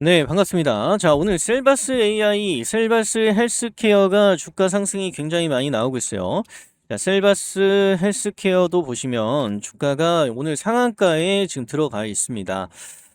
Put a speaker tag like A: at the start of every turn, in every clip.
A: 네, 반갑습니다. 자, 오늘 셀바스 AI, 셀바스 헬스케어가 주가 상승이 굉장히 많이 나오고 있어요. 자, 셀바스 헬스케어도 보시면 주가가 오늘 상한가에 지금 들어가 있습니다.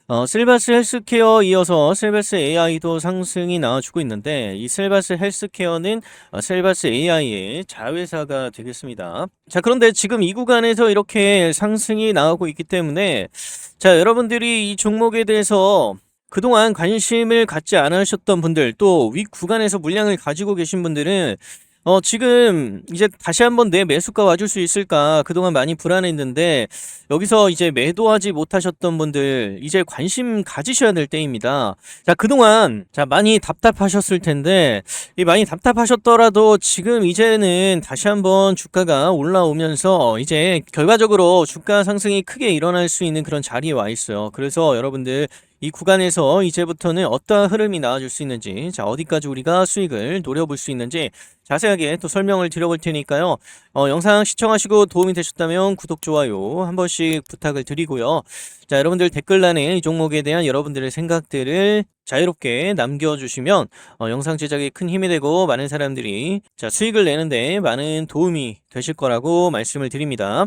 A: 어, 셀바스 헬스케어 이어서 셀바스 AI도 상승이 나와주고 있는데 이 셀바스 헬스케어는 어, 셀바스 AI의 자회사가 되겠습니다. 자, 그런데 지금 이 구간에서 이렇게 상승이 나오고 있기 때문에 자, 여러분들이 이 종목에 대해서 그동안 관심을 갖지 않으셨던 분들 또 윗 구간에서 물량을 가지고 계신 분들은 어 지금 이제 다시 한번 내 매수가 와줄 수 있을까 그동안 많이 불안했는데 여기서 이제 매도하지 못하셨던 분들 이제 관심 가지셔야 될 때입니다. 자 그동안 자 많이 답답하셨을 텐데 이 많이 답답하셨더라도 지금 이제는 다시 한번 주가가 올라오면서 이제 결과적으로 주가 상승이 크게 일어날 수 있는 그런 자리에 와 있어요. 그래서 여러분들 이 구간에서 이제부터는 어떠한 흐름이 나와줄 수 있는지, 자, 어디까지 우리가 수익을 노려볼 수 있는지 자세하게 또 설명을 드려볼 테니까요. 어, 영상 시청하시고 도움이 되셨다면 구독, 좋아요 한 번씩 부탁을 드리고요. 자, 여러분들 댓글란에 이 종목에 대한 여러분들의 생각들을 자유롭게 남겨주시면 어, 영상 제작에 큰 힘이 되고 많은 사람들이 자, 수익을 내는데 많은 도움이 되실 거라고 말씀을 드립니다.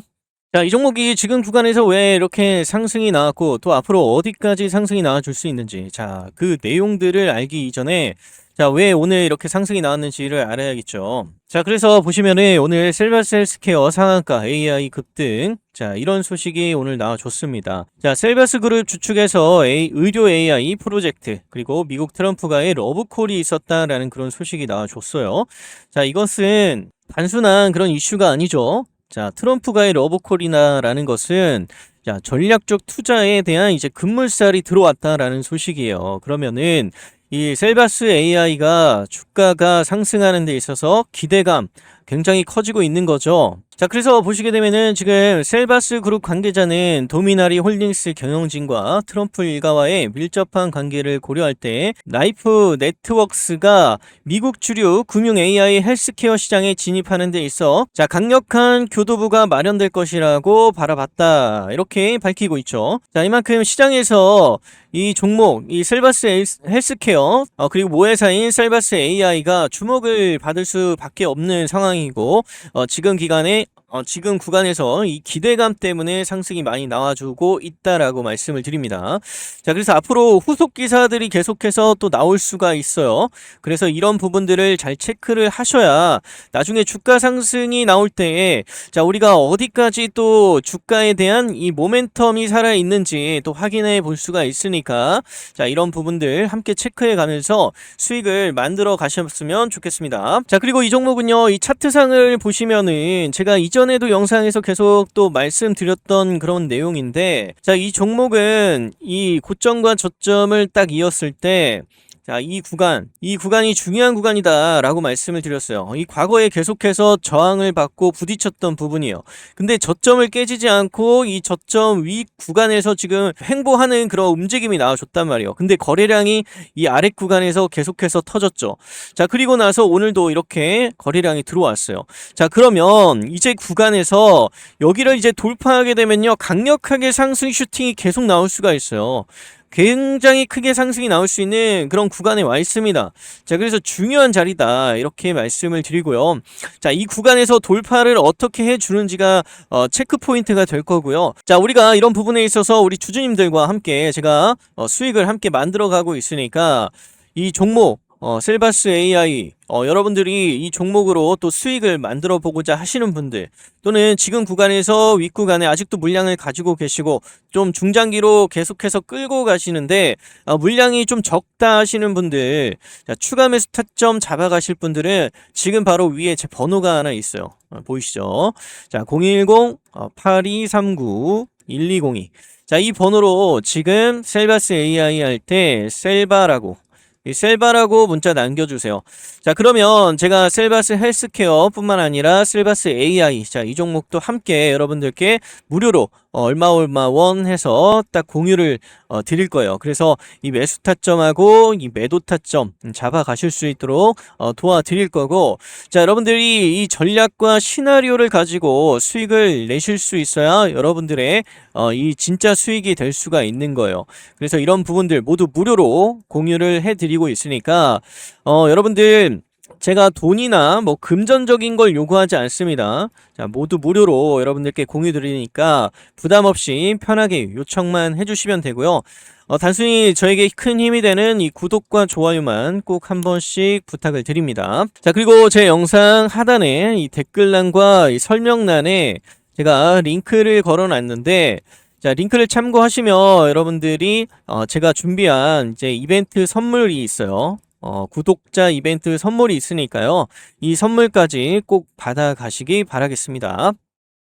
A: 자, 이 종목이 지금 구간에서 왜 이렇게 상승이 나왔고 또 앞으로 어디까지 상승이 나와줄 수 있는지 자, 그 내용들을 알기 이전에 자, 왜 오늘 이렇게 상승이 나왔는지를 알아야겠죠. 자, 그래서 보시면은 오늘 셀바스 헬스케어 상한가 AI 급등 자, 이런 소식이 오늘 나와줬습니다. 자, 셀바스 그룹 주축에서 A, 의료 AI 프로젝트 그리고 미국 트럼프가의 러브콜이 있었다라는 그런 소식이 나와줬어요. 자, 이것은 단순한 그런 이슈가 아니죠. 자, 트럼프가의 러브콜이나라는 것은 자, 전략적 투자에 대한 이제 급물살이 들어왔다라는 소식이에요. 그러면은 이 셀바스 AI가 주가가 상승하는 데 있어서 기대감 굉장히 커지고 있는 거죠. 자, 그래서 보시게 되면은 지금 셀바스 그룹 관계자는 도미나리 홀딩스 경영진과 트럼프 일가와의 밀접한 관계를 고려할 때 라이프 네트워크스가 미국 주류 금융 AI 헬스케어 시장에 진입하는 데 있어 자, 강력한 교도부가 마련될 것이라고 바라봤다. 이렇게 밝히고 있죠. 자, 이만큼 시장에서 이 종목, 이 셀바스 헬스케어, 어, 그리고 모회사인 셀바스 AI가 주목을 받을 수밖에 없는 상황 이고, 어, 지금 기간에 어, 지금 구간에서 이 기대감 때문에 상승이 많이 나와주고 있다라고 말씀을 드립니다. 자, 그래서 앞으로 후속 기사들이 계속해서 또 나올 수가 있어요. 그래서 이런 부분들을 잘 체크를 하셔야 나중에 주가 상승이 나올 때에 자, 우리가 어디까지 또 주가에 대한 이 모멘텀이 살아 있는지 또 확인해 볼 수가 있으니까 자, 이런 부분들 함께 체크해 가면서 수익을 만들어 가셨으면 좋겠습니다. 자, 그리고 이 종목은요, 이 차트상을 보시면은 제가 이 이전에도 영상에서 계속 또 말씀드렸던 그런 내용인데 자, 이 종목은 이 고점과 저점을 딱 이었을 때 자, 이 구간, 이 구간이 중요한 구간이다 라고 말씀을 드렸어요. 이 과거에 계속해서 저항을 받고 부딪혔던 부분이에요. 근데 저점을 깨지지 않고 이 저점 위 구간에서 지금 횡보하는 그런 움직임이 나와줬단 말이에요. 근데 거래량이 이 아래 구간에서 계속해서 터졌죠. 자, 그리고 나서 오늘도 이렇게 거래량이 들어왔어요. 자, 그러면 이제 구간에서 여기를 이제 돌파하게 되면요. 강력하게 상승 슈팅이 계속 나올 수가 있어요. 굉장히 크게 상승이 나올 수 있는 그런 구간에 와 있습니다. 자, 그래서 중요한 자리다. 이렇게 말씀을 드리고요. 자, 이 구간에서 돌파를 어떻게 해 주는지가 어, 체크 포인트가 될 거고요. 자, 우리가 이런 부분에 있어서 우리 주주님들과 함께 제가 어, 수익을 함께 만들어 가고 있으니까 이 종목 어, 셀바스 AI, 어, 여러분들이 이 종목으로 또 수익을 만들어 보고자 하시는 분들, 또는 지금 구간에서 윗구간에 아직도 물량을 가지고 계시고, 좀 중장기로 계속해서 끌고 가시는데, 어, 물량이 좀 적다 하시는 분들, 자, 추가 매수 타점 잡아가실 분들은 지금 바로 위에 제 번호가 하나 있어요. 어, 보이시죠? 자, 010-8239-1202. 자, 이 번호로 지금 셀바스 AI 할 때 셀바라고 이 셀바라고 문자 남겨주세요. 자, 그러면 제가 셀바스 헬스케어 뿐만 아니라 셀바스 AI, 자, 이 종목도 함께 여러분들께 무료로 어, 얼마 얼마 원 해서 딱 공유를 어, 드릴 거예요. 그래서 이 매수 타점하고 이 매도 타점 음, 잡아 가실 수 있도록 어, 도와드릴 거고 자 여러분들이 이 전략과 시나리오를 가지고 수익을 내실 수 있어야 여러분들의 어, 이 진짜 수익이 될 수가 있는 거예요. 그래서 이런 부분들 모두 무료로 공유를 해드리고 있으니까 어, 여러분들 제가 돈이나 뭐 금전적인 걸 요구하지 않습니다. 자, 모두 무료로 여러분들께 공유 드리니까 부담 없이 편하게 요청만 해주시면 되고요. 어, 단순히 저에게 큰 힘이 되는 이 구독과 좋아요만 꼭 한 번씩 부탁을 드립니다. 자, 그리고 제 영상 하단에 이 댓글란과 이 설명란에 제가 링크를 걸어 놨는데 자, 링크를 참고하시면 여러분들이 어, 제가 준비한 이제 이벤트 선물이 있어요. 어, 구독자 이벤트 선물이 있으니까요. 이 선물까지 꼭 받아 가시기 바라겠습니다.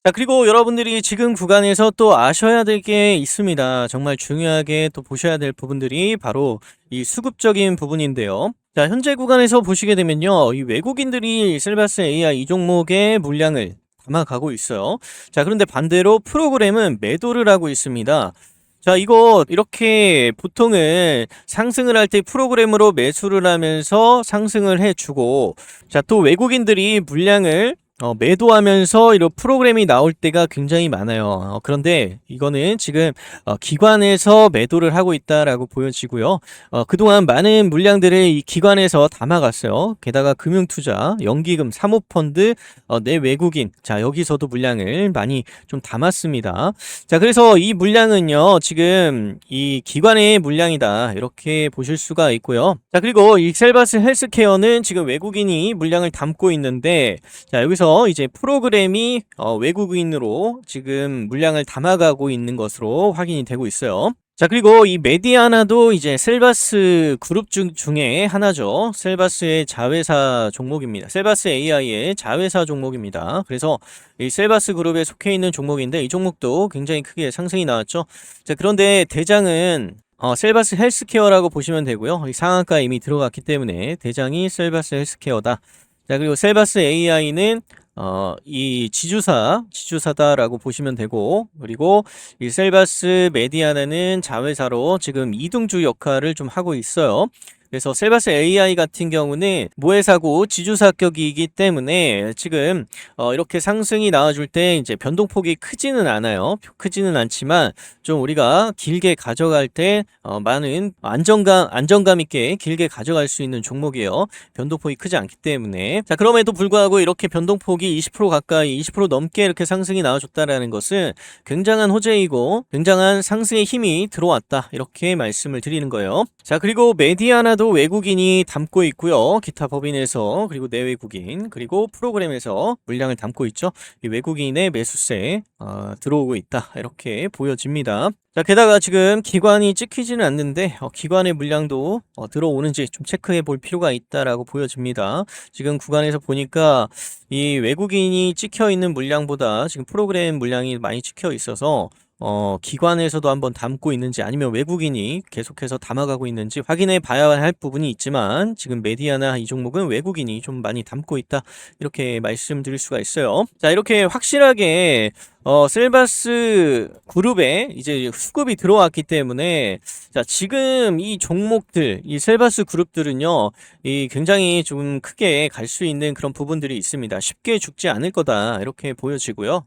A: 자, 그리고 여러분들이 지금 구간에서 또 아셔야 될 게 있습니다. 정말 중요하게 또 보셔야 될 부분들이 바로 이 수급적인 부분인데요. 자, 현재 구간에서 보시게 되면요. 이 외국인들이 셀바스 AI 이 종목의 물량을 담아가고 있어요. 자, 그런데 반대로 프로그램은 매도를 하고 있습니다. 자, 이거 이렇게 보통은 상승을 할 때 프로그램으로 매수를 하면서 상승을 해주고, 자, 또 외국인들이 물량을 어, 매도하면서 이런 프로그램이 나올 때가 굉장히 많아요. 어, 그런데 이거는 지금 어, 기관에서 매도를 하고 있다라고 보여지고요. 어, 그동안 많은 물량들을 이 기관에서 담아갔어요. 게다가 금융투자, 연기금, 사모펀드, 어, 내 외국인, 자 여기서도 물량을 많이 좀 담았습니다. 자 그래서 이 물량은요 지금 이 기관의 물량이다 이렇게 보실 수가 있고요. 자 그리고 익셀바스 헬스케어는 지금 외국인이 물량을 담고 있는데 자 여기서 이제 프로그램이 어, 외국인으로 지금 물량을 담아가고 있는 것으로 확인이 되고 있어요. 자, 그리고 이 메디아나도 이제 셀바스 그룹 중, 중에 하나죠. 셀바스의 자회사 종목입니다. 셀바스 AI의 자회사 종목입니다. 그래서 이 셀바스 그룹에 속해 있는 종목인데 이 종목도 굉장히 크게 상승이 나왔죠. 자, 그런데 대장은 어, 셀바스 헬스케어라고 보시면 되고요. 이 상한가 이미 들어갔기 때문에 대장이 셀바스 헬스케어다. 자, 그리고 셀바스 AI는 어, 이 지주사, 지주사다라고 보시면 되고, 그리고 이 셀바스 메디아나는 자회사로 지금 이등주 역할을 좀 하고 있어요. 그래서 셀바스 AI 같은 경우는 모해사고 지주사격이기 때문에 지금 어 이렇게 상승이 나와줄 때 이제 변동폭이 크지는 않아요. 크지는 않지만 좀 우리가 길게 가져갈 때 어 많은 안정감 안정감 있게 길게 가져갈 수 있는 종목이에요. 변동폭이 크지 않기 때문에 자 그럼에도 불구하고 이렇게 변동폭이 20% 가까이 20% 넘게 이렇게 상승이 나와줬다라는 것은 굉장한 호재이고 굉장한 상승의 힘이 들어왔다 이렇게 말씀을 드리는 거예요. 자 그리고 메디아나도 외국인이 담고 있고요. 기타 법인에서 그리고 내외국인 그리고 프로그램에서 물량을 담고 있죠. 이 외국인의 매수세 어, 들어오고 있다 이렇게 보여집니다. 자 게다가 지금 기관이 찍히지는 않는데 어, 기관의 물량도 어, 들어오는지 좀 체크해 볼 필요가 있다라고 보여집니다. 지금 구간에서 보니까 이 외국인이 찍혀 있는 물량보다 지금 프로그램 물량이 많이 찍혀 있어서 어, 기관에서도 한번 담고 있는지 아니면 외국인이 계속해서 담아가고 있는지 확인해 봐야 할 부분이 있지만 지금 메디아나 이 종목은 외국인이 좀 많이 담고 있다 이렇게 말씀드릴 수가 있어요. 자 이렇게 확실하게 어, 셀바스 그룹에 이제 수급이 들어왔기 때문에 자, 지금 이 종목들, 이 셀바스 그룹들은요, 이 굉장히 좀 크게 갈 수 있는 그런 부분들이 있습니다. 쉽게 죽지 않을 거다. 이렇게 보여지고요.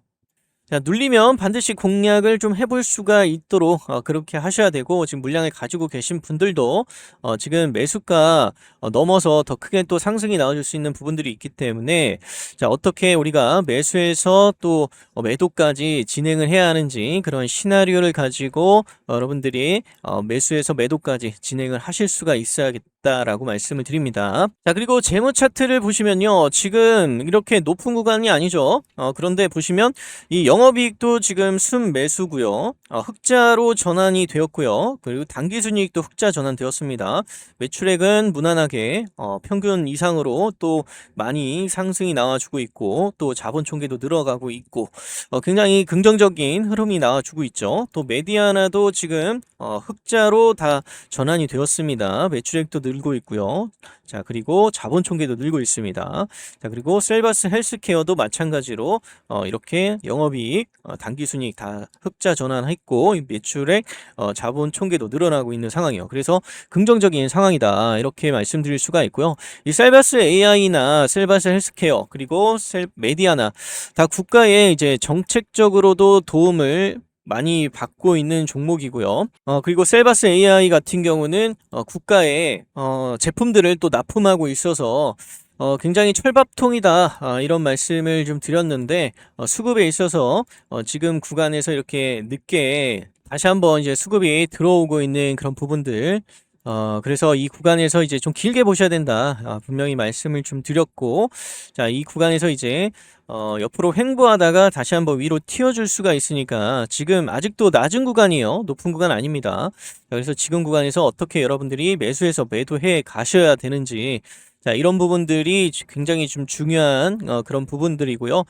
A: 자, 눌리면 반드시 공략을 좀 해볼 수가 있도록 어, 그렇게 하셔야 되고 지금 물량을 가지고 계신 분들도 어, 지금 매수가 어, 넘어서 더 크게 또 상승이 나와줄 수 있는 부분들이 있기 때문에 자, 어떻게 우리가 매수해서 또 어, 매도까지 진행을 해야 하는지 그런 시나리오를 가지고 여러분들이 어, 매수해서 매도까지 진행을 하실 수가 있어야 겠다라고 말씀을 드립니다. 자, 그리고 재무 차트를 보시면요. 지금 이렇게 높은 구간이 아니죠. 어, 그런데 보시면 이 영업이익도 지금 순매수고요. 어, 흑자로 전환이 되었고요. 그리고 당기순이익도 흑자 전환되었습니다. 매출액은 무난하게 어, 평균 이상으로 또 많이 상승이 나와주고 있고 또 자본 총계도 늘어가고 있고 어, 굉장히 긍정적인 흐름이 나와주고 있죠. 또 메디아나도 지금 어, 흑자로 다 전환이 되었습니다. 매출액도 늘 늘고 있고요. 자, 그리고 자본 총계도 늘고 있습니다. 자, 그리고 셀바스 헬스케어도 마찬가지로 어, 이렇게 영업이익, 어, 당기순이익 다 흑자 전환했고 이 매출액, 어, 자본 총계도 늘어나고 있는 상황이에요. 그래서 긍정적인 상황이다 이렇게 말씀드릴 수가 있고요. 이 셀바스 AI나 셀바스 헬스케어 그리고 셀 메디아나 다 국가의 이제 정책적으로도 도움을 많이 받고 있는 종목이고요. 어, 그리고 셀바스 AI 같은 경우는 어, 국가의 어, 제품들을 또 납품하고 있어서 어, 굉장히 철밥통이다 아, 이런 말씀을 좀 드렸는데 어, 수급에 있어서 어, 지금 구간에서 이렇게 늦게 다시 한번 이제 수급이 들어오고 있는 그런 부분들 어, 그래서 이 구간에서 이제 좀 길게 보셔야 된다. 아, 분명히 말씀을 좀 드렸고, 자, 이 구간에서 이제, 어, 옆으로 횡보하다가 다시 한번 위로 튀어줄 수가 있으니까 지금 아직도 낮은 구간이에요. 높은 구간 아닙니다. 자, 그래서 지금 구간에서 어떻게 여러분들이 매수해서 매도해 가셔야 되는지, 자, 이런 부분들이 굉장히 좀 중요한 어, 그런 부분들이고요.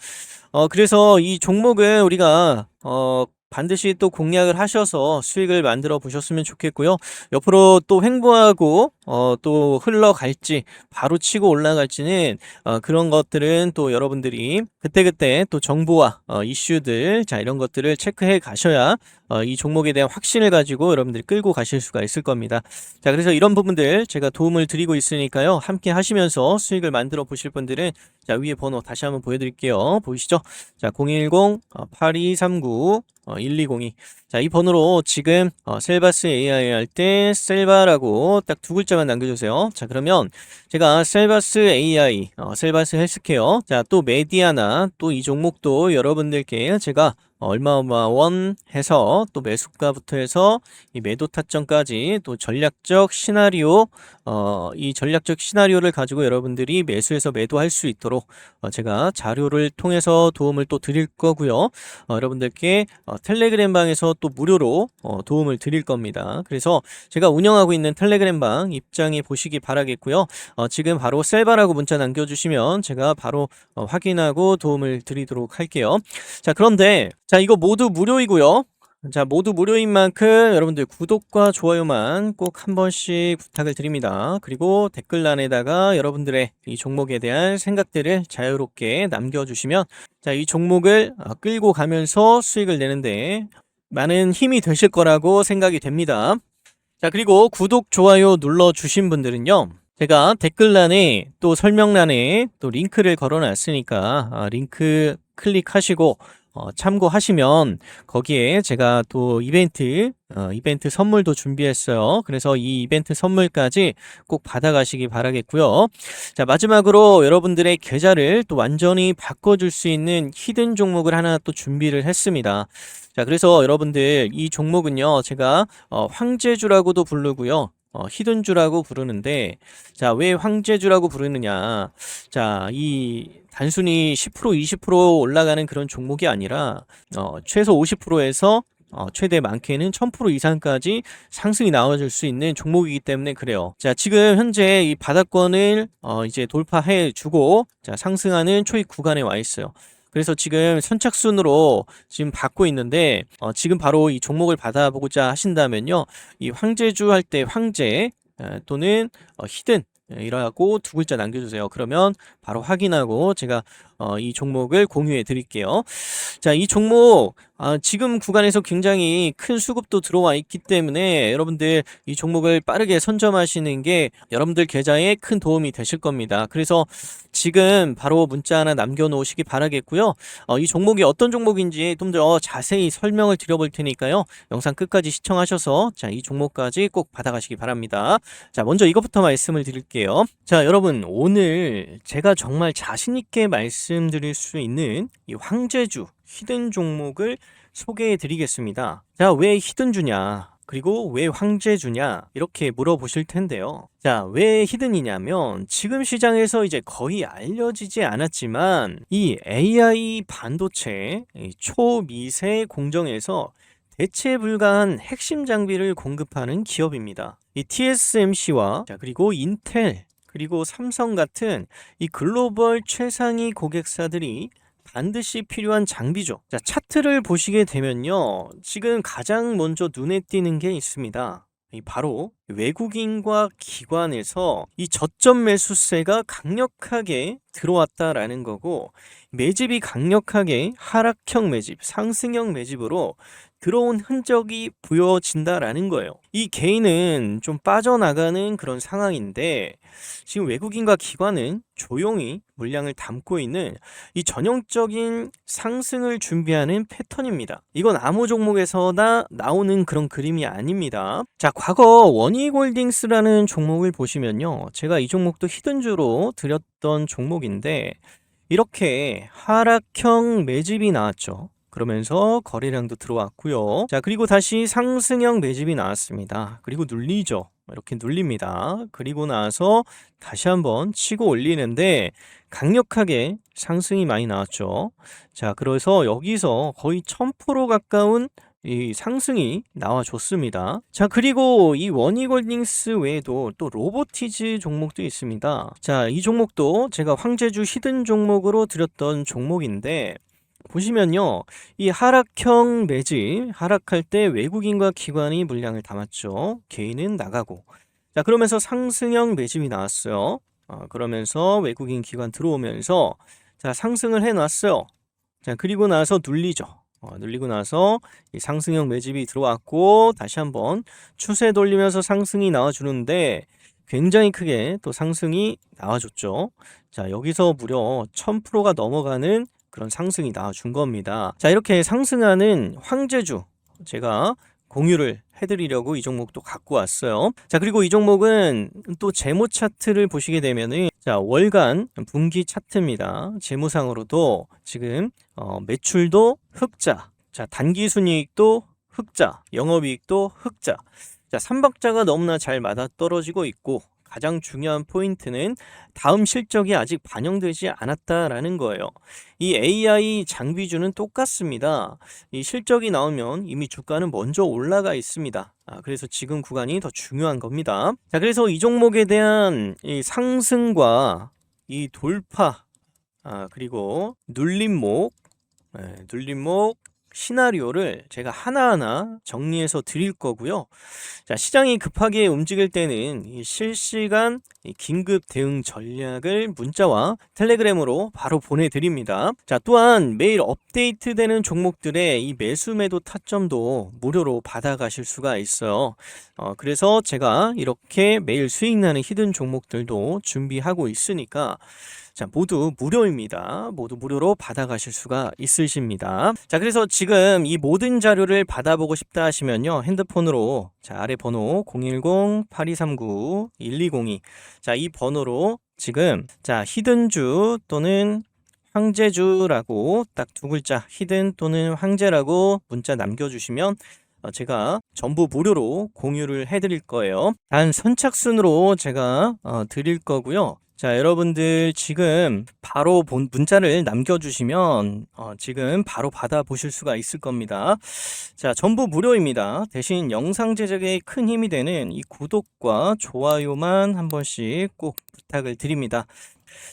A: 어, 그래서 이 종목을 우리가 어, 반드시 또 공략을 하셔서 수익을 만들어 보셨으면 좋겠고요. 옆으로 또 횡보하고 어, 또 흘러갈지 바로 치고 올라갈지는 어, 그런 것들은 또 여러분들이 그때그때 또 정보와 어, 이슈들 자 이런 것들을 체크해 가셔야 어, 이 종목에 대한 확신을 가지고 여러분들이 끌고 가실 수가 있을 겁니다. 자 그래서 이런 부분들 제가 도움을 드리고 있으니까요. 함께 하시면서 수익을 만들어 보실 분들은 자 위에 번호 다시 한번 보여드릴게요. 보이시죠? 자 010 8239 어, 1202. 자, 이 번호로 지금 어, 셀바스 AI 할 때 셀바라고 딱 두 글자 만 남겨주세요. 자, 그러면 제가 셀바스 AI, 어, 셀바스 헬스케어, 자, 또 메디아나 또 이 종목도 여러분들께 제가 얼마얼마원 해서 또 매수가부터 해서 이 매도 타점까지 또 전략적 시나리오 어, 이 전략적 시나리오를 가지고 여러분들이 매수해서 매도할 수 있도록 어, 제가 자료를 통해서 도움을 또 드릴 거고요. 어, 여러분들께 어, 텔레그램 방에서 또 무료로 어, 도움을 드릴 겁니다. 그래서 제가 운영하고 있는 텔레그램 방 입장해 보시기 바라겠고요. 어, 지금 바로 셀바라고 문자 남겨주시면 제가 바로 어, 확인하고 도움을 드리도록 할게요. 자, 그런데 자, 이거 모두 무료이고요. 자, 모두 무료인 만큼 여러분들 구독과 좋아요만 꼭 한 번씩 부탁을 드립니다. 그리고 댓글란에다가 여러분들의 이 종목에 대한 생각들을 자유롭게 남겨주시면 자, 이 종목을 어, 끌고 가면서 수익을 내는데 많은 힘이 되실 거라고 생각이 됩니다. 자, 그리고 구독, 좋아요 눌러주신 분들은요. 제가 댓글란에 또 설명란에 또 링크를 걸어 놨으니까 아, 링크 클릭하시고 어, 참고하시면 거기에 제가 또 이벤트 어, 이벤트 선물도 준비했어요. 그래서 이 이벤트 선물까지 꼭 받아가시기 바라겠고요. 자 마지막으로 여러분들의 계좌를 또 완전히 바꿔줄 수 있는 히든 종목을 하나 또 준비를 했습니다. 자 그래서 여러분들 이 종목은요 제가 어, 황제주라고도 부르고요. 어, 히든주라고 부르는데 자 왜 황제주라고 부르느냐 자이 단순히 10% 20% 올라가는 그런 종목이 아니라 어, 최소 50%에서 어, 최대 많게는 1000% 이상까지 상승이 나와줄 수 있는 종목이기 때문에 그래요. 자, 지금 현재 이 바닥권을 어, 이제 돌파해 주고 자, 상승하는 초입 구간에 와 있어요. 그래서 지금 선착순으로 지금 받고 있는데 어, 지금 바로 이 종목을 받아보고자 하신다면요. 이 황제주 할 때 황제 에, 또는 어, 히든 이라고 두 글자 남겨주세요. 그러면 바로 확인하고 제가 어, 이 종목을 공유해 드릴게요. 자, 이 종목 아, 지금 구간에서 굉장히 큰 수급도 들어와 있기 때문에 여러분들 이 종목을 빠르게 선점하시는 게 여러분들 계좌에 큰 도움이 되실 겁니다. 그래서 지금 바로 문자 하나 남겨놓으시기 바라겠고요. 어, 이 종목이 어떤 종목인지 좀 더 자세히 설명을 드려볼 테니까요. 영상 끝까지 시청하셔서 자, 이 종목까지 꼭 받아가시기 바랍니다. 자, 먼저 이것부터 말씀을 드릴게요. 자, 여러분 오늘 제가 정말 자신있게 말씀 드릴 수 있는 이 황제주 히든 종목을 소개해 드리겠습니다. 자, 왜 히든주냐? 그리고 왜 황제주냐? 이렇게 물어보실 텐데요. 자, 왜 히든이냐면 지금 시장에서 이제 거의 알려지지 않았지만 이 AI 반도체 초미세 공정에서 대체 불가한 핵심 장비를 공급하는 기업입니다. 이 TSMC와 자, 그리고 인텔 그리고 삼성 같은 이 글로벌 최상위 고객사들이 반드시 필요한 장비죠. 자, 차트를 보시게 되면요. 지금 가장 먼저 눈에 띄는 게 있습니다. 이 바로 외국인과 기관에서 이 저점 매수세가 강력하게 들어왔다라는 거고 매집이 강력하게 하락형 매집, 상승형 매집으로 들어온 흔적이 보여진다라는 거예요. 이 개인은 좀 빠져나가는 그런 상황인데 지금 외국인과 기관은 조용히 물량을 담고 있는 이 전형적인 상승을 준비하는 패턴입니다. 이건 아무 종목에서나 나오는 그런 그림이 아닙니다. 자, 과거 원익홀딩스라는 종목을 보시면요. 제가 이 종목도 히든주로 드렸던 종목 인데 이렇게 하락형 매집이 나왔죠. 그러면서 거래량도 들어왔고요. 자, 그리고 다시 상승형 매집이 나왔습니다. 그리고 눌리죠. 이렇게 눌립니다. 그리고 나서 다시 한번 치고 올리는데 강력하게 상승이 많이 나왔죠. 자, 그래서 여기서 거의 1000% 가까운 이 상승이 나와줬습니다. 자, 그리고 이 원이골딩스 외에도 또 로보티즈 종목도 있습니다. 자, 이 종목도 제가 황제주 히든 종목으로 드렸던 종목인데 보시면요. 이 하락형 매집, 하락할 때 외국인과 기관이 물량을 담았죠. 개인은 나가고. 자, 그러면서 상승형 매집이 나왔어요. 어, 그러면서 외국인 기관 들어오면서 자, 상승을 해 놨어요. 자, 그리고 나서 눌리죠. 어, 눌리고 나서 이 상승형 매집이 들어왔고 다시 한번 추세 돌리면서 상승이 나와 주는데 굉장히 크게 또 상승이 나와줬죠. 자, 여기서 무려 1000%가 넘어가는 그런 상승이 나와준 겁니다. 자, 이렇게 상승하는 황제주 제가 공유를 해드리려고 이 종목도 갖고 왔어요. 자, 그리고 이 종목은 또 재무 차트를 보시게 되면은 자, 월간 분기 차트입니다. 재무상으로도 지금 어, 매출도 흑자, 자, 단기 순이익도 흑자, 영업이익도 흑자. 자, 삼박자가 너무나 잘 맞아 떨어지고 있고 가장 중요한 포인트는 다음 실적이 아직 반영되지 않았다라는 거예요. 이 AI 장비주는 똑같습니다. 이 실적이 나오면 이미 주가는 먼저 올라가 있습니다. 아, 그래서 지금 구간이 더 중요한 겁니다. 자, 그래서 이 종목에 대한 이 상승과 이 돌파, 아, 그리고 눌림목, 네, 눌림목, 시나리오를 제가 하나하나 정리해서 드릴 거고요. 자, 시장이 급하게 움직일 때는 이 실시간 이 긴급 대응 전략을 문자와 텔레그램으로 바로 보내드립니다. 자, 또한 매일 업데이트되는 종목들의 이 매수 매도 타점도 무료로 받아가실 수가 있어요. 어, 그래서 제가 이렇게 매일 수익 나는 히든 종목들도 준비하고 있으니까 자, 모두 무료입니다. 모두 무료로 받아가실 수가 있으십니다. 자, 그래서 지금 이 모든 자료를 받아보고 싶다 하시면요. 핸드폰으로 자, 아래 번호 010-8239-1202 자, 이 번호로 지금 자, 히든주 또는 황제주라고 딱 두 글자 히든 또는 황제라고 문자 남겨주시면 어, 제가 전부 무료로 공유를 해드릴 거예요. 단 선착순으로 제가 어, 드릴 거고요. 자, 여러분들 지금 바로 본 문자를 남겨주시면 어, 지금 바로 받아보실 수가 있을 겁니다. 자, 전부 무료입니다. 대신 영상 제작에 큰 힘이 되는 이 구독과 좋아요만 한 번씩 꼭 부탁을 드립니다.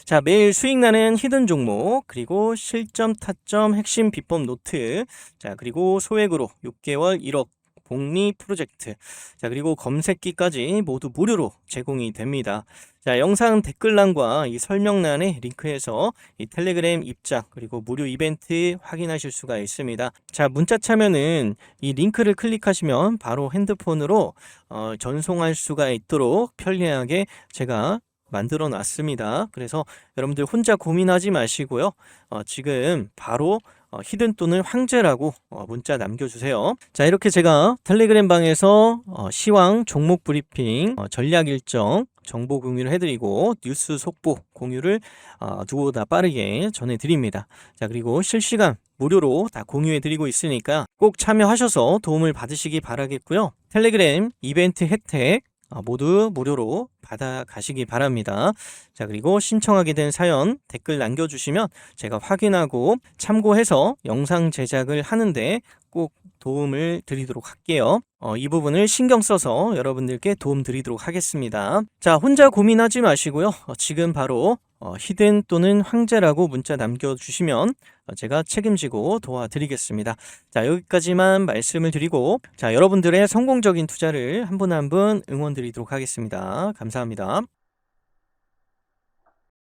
A: 자, 매일 수익 나는 히든 종목, 그리고 실점, 타점, 핵심 비법 노트, 자, 그리고 소액으로 6개월 1억 복리 프로젝트. 자, 그리고 검색기까지 모두 무료로 제공이 됩니다. 자, 영상 댓글란과 이 설명란에 링크해서 이 텔레그램 입장 그리고 무료 이벤트 확인하실 수가 있습니다. 자, 문자 참여는 이 링크를 클릭하시면 바로 핸드폰으로 어, 전송할 수가 있도록 편리하게 제가 만들어 놨습니다. 그래서 여러분들 혼자 고민하지 마시고요. 어, 지금 바로 어, 히든 또는 황제라고 어, 문자 남겨주세요. 자 이렇게 제가 텔레그램 방에서 어, 시황 종목 브리핑 어, 전략 일정 정보 공유를 해드리고 뉴스 속보 공유를 어, 누구보다 빠르게 전해드립니다. 자 그리고 실시간 무료로 다 공유해드리고 있으니까 꼭 참여하셔서 도움을 받으시기 바라겠고요. 텔레그램 이벤트 혜택 어, 모두 무료로 받아 가시기 바랍니다. 자, 그리고 신청하게 된 사연 댓글 남겨주시면 제가 확인하고 참고해서 영상 제작을 하는데 꼭 도움을 드리도록 할게요. 어, 이 부분을 신경 써서 여러분들께 도움 드리도록 하겠습니다. 자, 혼자 고민하지 마시고요. 어, 지금 바로 어, 히든 또는 황제라고 문자 남겨주시면 어, 제가 책임지고 도와드리겠습니다. 자, 여기까지만 말씀을 드리고, 자, 여러분들의 성공적인 투자를 한 분 한분 응원 드리도록 하겠습니다. 감사합니다.